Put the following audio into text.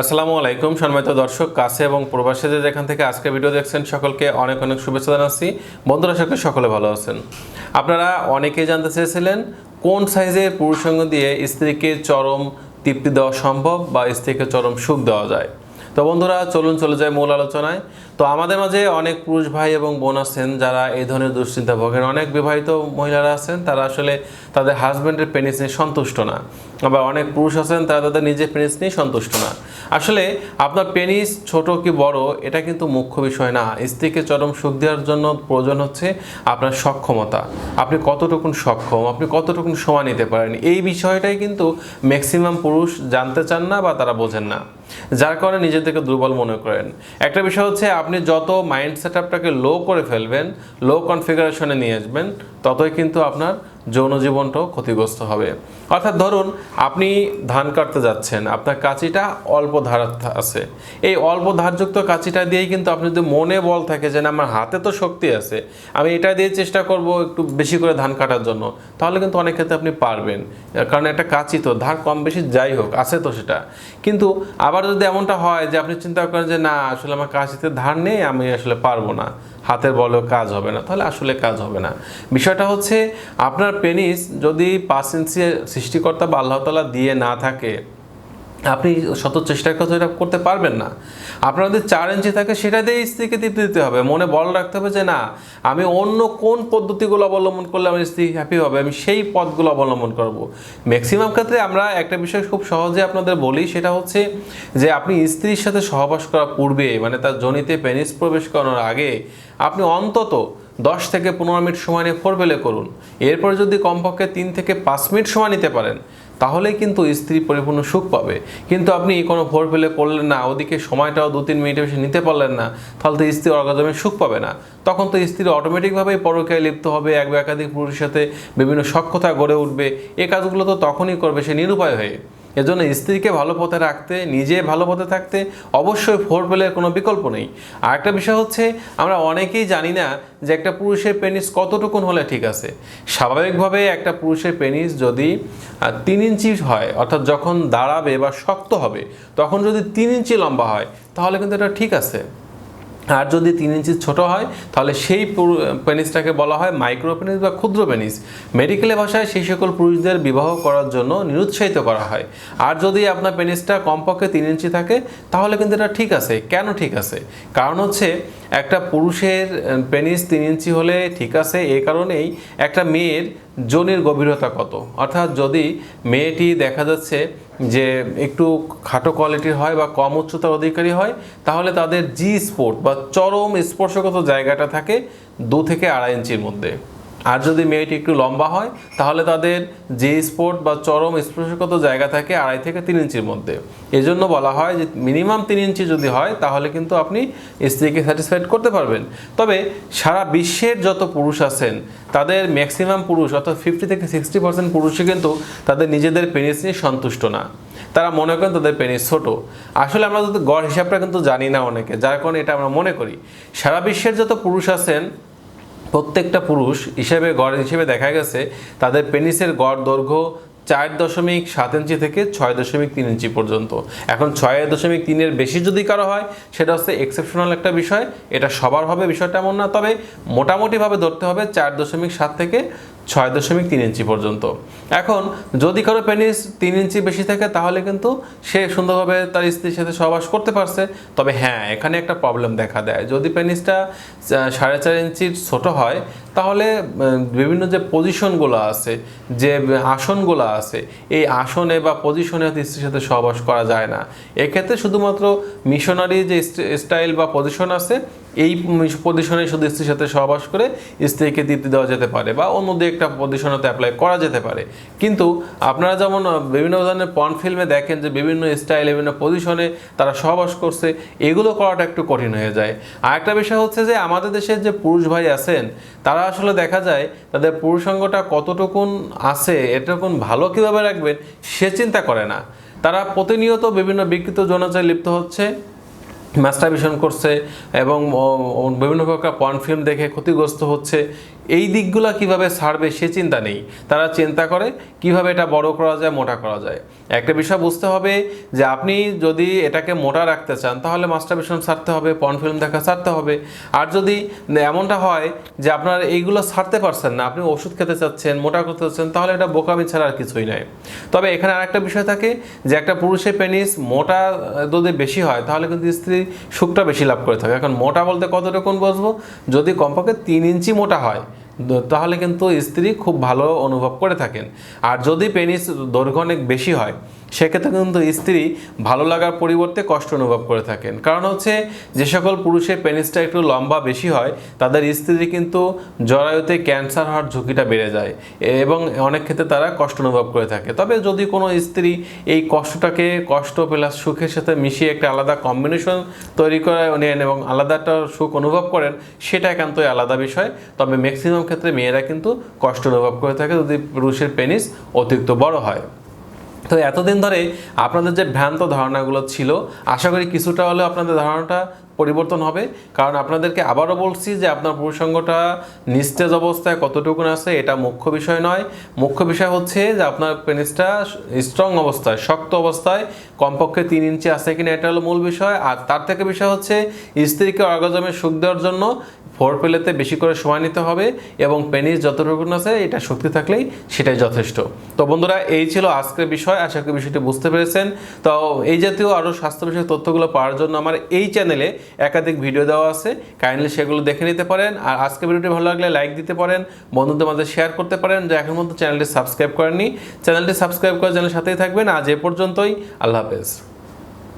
আসসালামু আলাইকুম সম্মানিত দর্শক, কাছে এবং প্রবাসীদের যেখান থেকে আজকে ভিডিও দেখছেন, সকলকে অনেক অনেক শুভেচ্ছা জানাচ্ছি। বন্ধুরা সকলে সকলে ভালো আছেন। আপনারা অনেকেই জানতে চেয়েছিলেন কোন সাইজের পুরুষাঙ্গ দিয়ে স্ত্রীকে চরম তৃপ্তি দেওয়া সম্ভব বা স্ত্রীকে চরম সুখ দেওয়া যায়। তো বন্ধুরা, চলুন চলে যায় মূল আলোচনায়। তো আমাদের মাঝে অনেক পুরুষ ভাই এবং বোন আছেন যারা এই ধরনের দুশ্চিন্তা ভোগেন। অনেক বিবাহিত মহিলারা আছেন, তারা আসলে তাদের হাজব্যান্ডের পেনিস নিয়ে সন্তুষ্ট না। আবার অনেক পুরুষ আছেন, তারা তাদের নিজের পেনিস নিয়ে সন্তুষ্ট না। আসলে আপনার পেনিস ছোট কি বড়, এটা কিন্তু মুখ্য বিষয় না। স্ত্রীকে চরম সুখ দেওয়ার জন্য প্রয়োজন হচ্ছে আপনার সক্ষমতা। আপনি কতটুকুন সক্ষম, আপনি কতটুকুন সময় নিতে পারেন? এই বিষয়টাই কিন্তু ম্যাক্সিমাম পুরুষ জানতে চান না বা তারা বোঝেন না। যার কারণে নিজেদেরকে দুর্বল মনে করেন। একটা বিষয় হচ্ছে, আপনি যত মাইন্ড সেট আপটাকে লো করে ফেলবেন লো কনফিগারেশনে নিয়ে আসবেন, ততই কিন্তু আপনার যৌন জীবনটাও ক্ষতিগ্রস্ত হবে। অর্থাৎ ধরুন, আপনি ধান কাটতে যাচ্ছেন, আপনার কাঁচিটা অল্প ধার আছে। এই অল্প ধারযুক্ত কাঁচিটা দিয়েই কিন্তু আপনি যদি মনে বল থাকে যে না, আমার হাতে তো শক্তি আছে, আমি এটা দিয়ে চেষ্টা করব একটু বেশি করে ধান কাটার জন্য, তাহলে কিন্তু অনেক ক্ষেত্রে আপনি পারবেন। কারণ একটা কাঁচি তো, ধার কম বেশি যাই হোক, আছে তো সেটা। কিন্তু আবার যদি এমনটা হয় যে আপনি চিন্তা করেন যে না, আসলে আমার কাঁচিতে ধার নেই, আমি আসলে পারব না। হাতের বলে কাজ হবে না, তাহলে আসলে কাজ হবে না। বিষয়টা হচ্ছে, আপনার পেনিস যদি পাঁচ ইঞ্চি সৃষ্টিকর্তা বা আল্লাহতালা দিয়ে না থাকে আপনি শত চেষ্টার কথা এটা করতে পারবেন না। আপনার যদি চার ইঞ্চি থাকে, সেটা দিয়ে স্ত্রীকে তৃপ্তি দিতে হবে। মনে বল রাখতে হবে যে, না, আমি অন্য কোন পদ্ধতিগুলো অবলম্বন করলে আমার স্ত্রী হ্যাপি হবে? আমি সেই পথগুলো অবলম্বন করব। ম্যাক্সিমাম ক্ষেত্রে আমরা একটা বিষয় খুব সহজে আপনাদের বলি, সেটা হচ্ছে যে, আপনি স্ত্রীর সাথে সহবাস করার পূর্বে মানে তার জনিতে পেনিস প্রবেশ করানোর আগে, আপনি অন্তত দশ থেকে পনেরো মিনিট সময় নিয়ে ফোর বেলে করুন। এরপর যদি কমপক্ষে তিন থেকে পাঁচ মিনিট সময় নিতে পারেন তাহলেই কিন্তু স্ত্রী পরিপূর্ণ সুখ পাবে। কিন্তু আপনি কোনো ভোর ফেলে করলেন না, ওদিকে সময়টাও দু তিন মিনিটে বেশি নিতে পারলেন না, তাহলে তো স্ত্রী অর্গাজমে সুখ পাবে না। তখন তো স্ত্রী অটোমেটিকভাবেই পরকীয়ায় লিপ্ত হবে, এক বা একাধিক পুরুষের সাথে বিভিন্ন সক্ষতা গড়ে উঠবে। এ কাজগুলো তো তখনই করবে সে নিরুপায় হয়ে। এজন্য স্ত্রীকে ভালো পথে রাখতে, নিজে ভালো পথে থাকতে অবশ্যই ফোর পেলের কোনো বিকল্প নেই। আর একটা বিষয় হচ্ছে, আমরা অনেকেই জানি না যে একটা পুরুষের পেনিস কতটুকুন হলে ঠিক আছে। স্বাভাবিকভাবে একটা পুরুষের পেনিস যদি তিন ইঞ্চি হয়, অর্থাৎ যখন দাঁড়াবে বা শক্ত হবে, তখন যদি তিন ইঞ্চি লম্বা হয়, তাহলে কিন্তু এটা ঠিক আছে। আর যদি তিন ইঞ্চি ছোট হয়, তাহলে সেই পেনিসটাকে বলা হয় মাইক্রো পেনিস বা ক্ষুদ্র পেনিস মেডিকেলের ভাষায় সেই সকল পুরুষদের বিবাহ করার জন্য নিরুৎসাহিত করা হয়। আর যদি আপনার পেনিসটা কমপক্ষে তিন ইঞ্চি থাকে, তাহলে কিন্তু এটা ঠিক আছে। কেন ঠিক আছে? কারণ হচ্ছে, একটা পুরুষের পেনিস তিন ইঞ্চি হলে ঠিক আছে, এ কারণেই একটা মেয়ের যোনির গভীরতা কত? অর্থাৎ যদি মেয়েটি দেখা যাচ্ছে যে একটু খাটো কোয়ালিটির হয় বা কম উচ্চতার অধিকারী হয়, তাহলে তাদের জি স্পোর্ট বা চরম স্পর্শগত জায়গাটা থাকে দু থেকে আড়াই ইঞ্চির মধ্যে। আর যদি মেয়েটি একটু লম্বা হয়, তাহলে তাদের যে স্পোর্ট বা চরম স্পর্শগত জায়গা থাকে আড়াই থেকে তিন ইঞ্চির মধ্যে। এজন্য বলা হয় যে মিনিমাম তিন ইঞ্চি যদি হয়, তাহলে কিন্তু আপনি স্ত্রীকে স্যাটিসফাইড করতে পারবেন। তবে সারা বিশ্বের যত পুরুষ আছেন, তাদের ম্যাক্সিমাম পুরুষ অর্থাৎ ফিফটি থেকে সিক্সটি পার্সেন্ট পুরুষই কিন্তু তাদের নিজেদের পেনিস নিয়ে সন্তুষ্ট না। তারা মনে করেন তাদের পেনিস ছোট। আসলে আমরা গড় হিসাবটা কিন্তু জানি না অনেকে, যার কারণে এটা আমরা মনে করি। সারা বিশ্বের যত পুরুষ আছেন প্রত্যেকটা পুরুষ হিসেবে গড় হিসেবে দেখা গেছে, তাদের পেনিসের গড় দৈর্ঘ্য চার দশমিক সাত ইঞ্চি থেকে ছয় দশমিক তিন ইঞ্চি পর্যন্ত। এখন ছয় দশমিক তিনের বেশি যদি কারও হয়, সেটা হচ্ছে এক্সেপশনাল একটা বিষয়। এটা সবার হবে বিষয়টা এমন না, তবে মোটামুটিভাবে ধরতে হবে চার দশমিক সাত থেকে ছয় দশমিক তিন ইঞ্চি পর্যন্ত। এখন, যদি কারও পেনিস তিন ইঞ্চি বেশি থাকে, তাহলে কিন্তু সে সুন্দরভাবে তার স্ত্রীর সাথে সহবাস করতে পারছে। তবে হ্যাঁ এখানে একটা প্রবলেম দেখা দেয়। যদি পেনিসটা সাড়ে চার ইঞ্চির ছোটো হয় তাহলে বিভিন্ন যে পজিশনগুলো আছে, যে আসনগুলো আছে, এই আসনে বা পজিশনে স্ত্রীর সাথে সহবাস করা যায় না। এক্ষেত্রে শুধুমাত্র মিশনারি যে স্টাইল বা পজিশন আছে, এই পজিশনে শুধু স্ত্রীর সাথে সহবাস করে স্ত্রীকে তৃপ্তি দেওয়া যেতে পারে বা অন্য দু একটা পজিশনেতে অ্যাপ্লাই করা যেতে পারে। কিন্তু আপনারা যেমন বিভিন্ন ধরনের পর্ন ফিল্মে দেখেন যে বিভিন্ন স্টাইল বিভিন্ন পজিশনে তারা সহবাস করছে, এগুলো করাটা একটু কঠিন হয়ে যায়। আর একটা বিষয় হচ্ছে যে আমাদের দেশের যে পুরুষ ভাই আছেন, তারা আসলে দেখা যায় তাদের পুরুষাঙ্গটা কতটুকুন আছে এটুকুন ভালো কীভাবে রাখবেন, সে চিন্তা করে না। তারা প্রতিনিয়ত বিভিন্ন বিকৃত যৌনাচারে লিপ্ত হচ্ছে মাস্টারবেশন করছে এবং বিভিন্ন প্রকার পর্ন ফিল্ম দেখে ক্ষতিগ্রস্ত হচ্ছে এই দিকগুলো কীভাবে সারবে সে চিন্তা নেই। তারা চিন্তা করে কীভাবে এটা বড় করা যায়, মোটা করা যায়। একটা বিষয় বুঝতে হবে যে আপনি যদি এটাকে মোটা রাখতে চান, তাহলে মাস্টার মাস্টারবেশন ছাড়তে হবে পর্ন ফিল্ম দেখা ছাড়তে হবে। আর যদি এমনটা হয় যে আপনার এইগুলো ছাড়তে পারছেন না, আপনি ওষুধ খেতে চাচ্ছেন, মোটা করতে চাচ্ছেন, তাহলে এটা বোকামি ছাড়া আর কিছুই নয় তবে এখানে আরেকটা বিষয় থাকে যে একটা পুরুষের পেনিস মোটা যদি বেশি হয়, তাহলে কিন্তু স্ত্রী সুখটা বেশি লাভ করে থাকে। এখন মোটা বলতে কতটুকু বসবো যদি কমপক্ষে তিন ইঞ্চি মোটা হয় তাহলে কিন্তু স্ত্রী খুব ভালো অনুভব করে থাকেন। আর যদি পেনিস দৈর্ঘ্য অনেক বেশি হয় সেক্ষেত্রে কিন্তু স্ত্রী ভালো লাগার পরিবর্তে কষ্ট অনুভব করে থাকেন। কারণ হচ্ছে যে সকল পুরুষের পেনিসটা একটু লম্বা বেশি হয়, তাদের স্ত্রী কিন্তু জরায়ুতে ক্যান্সার হওয়ার ঝুঁকিটা বেড়ে যায় এবং অনেক ক্ষেত্রে তারা কষ্ট অনুভব করে থাকে। তবে যদি কোনো স্ত্রী এই কষ্টটাকে, কষ্ট প্লাস সুখের সাথে মিশিয়ে একটা আলাদা কম্বিনেশন তৈরি করে নেন এবং আলাদাটা সুখ অনুভব করেন, সেটা একান্তই আলাদা বিষয়। তবে ম্যাক্সিমাম ক্ষেত্রে মেয়েরা কিন্তু কষ্ট অনুভব করে থাকে যদি পুরুষের পেনিস অতিরিক্ত বড় হয়। তো এতদিন ধরে আপনাদের যে ভ্রান্ত ধারণাগুলো ছিল আশা করি কিছুটা হলেও আপনাদের ধারণাটা পরিবর্তন হবে। কারণ আপনাদেরকে আবারও বলছি যে আপনার পুরুষাঙ্গটা নিস্তেজ অবস্থায় কতটুকুন আছে, এটা মুখ্য বিষয় নয়। মুখ্য বিষয় হচ্ছে যে আপনার পেনিসটা স্ট্রং অবস্থায়, শক্ত অবস্থায়, কমপক্ষে তিন ইঞ্চি আছে কিনা এটা হলো মূল বিষয়। আর তার থেকে বিষয় হচ্ছে স্ত্রীকে অর্গাজমে সুখ দেওয়ার জন্য ফোর পেলেতে বেশি করে সময় নিতে হবে এবং পেনিস যতটুকু আছে এটা শক্তি থাকলেই সেটাই যথেষ্ট। তো বন্ধুরা, এই ছিল আজকের বিষয়। আশা করি বিষয়টি বুঝতে পেরেছেন। তো এই জাতীয় আরও স্বাস্থ্য বিষয়ক তথ্যগুলো পাওয়ার জন্য আমার এই চ্যানেলে একাধিক ভিডিও দেওয়া আছে। কাইন্ডলি সেগুলো দেখে নিতে পারেন। আর আজকে ভিডিওটি ভালো লাগলে লাইক দিতে পারেন। বন্ধুদের মাঝে শেয়ার করতে পারেন। যে এখন মধ্যে চ্যানেলটি সাবস্ক্রাইব করেননি চ্যানেলটি সাবস্ক্রাইব করে চ্যানেলের সাথেই থাকবেন। আজ এ পর্যন্তই। আল্লাহ হাফেজ।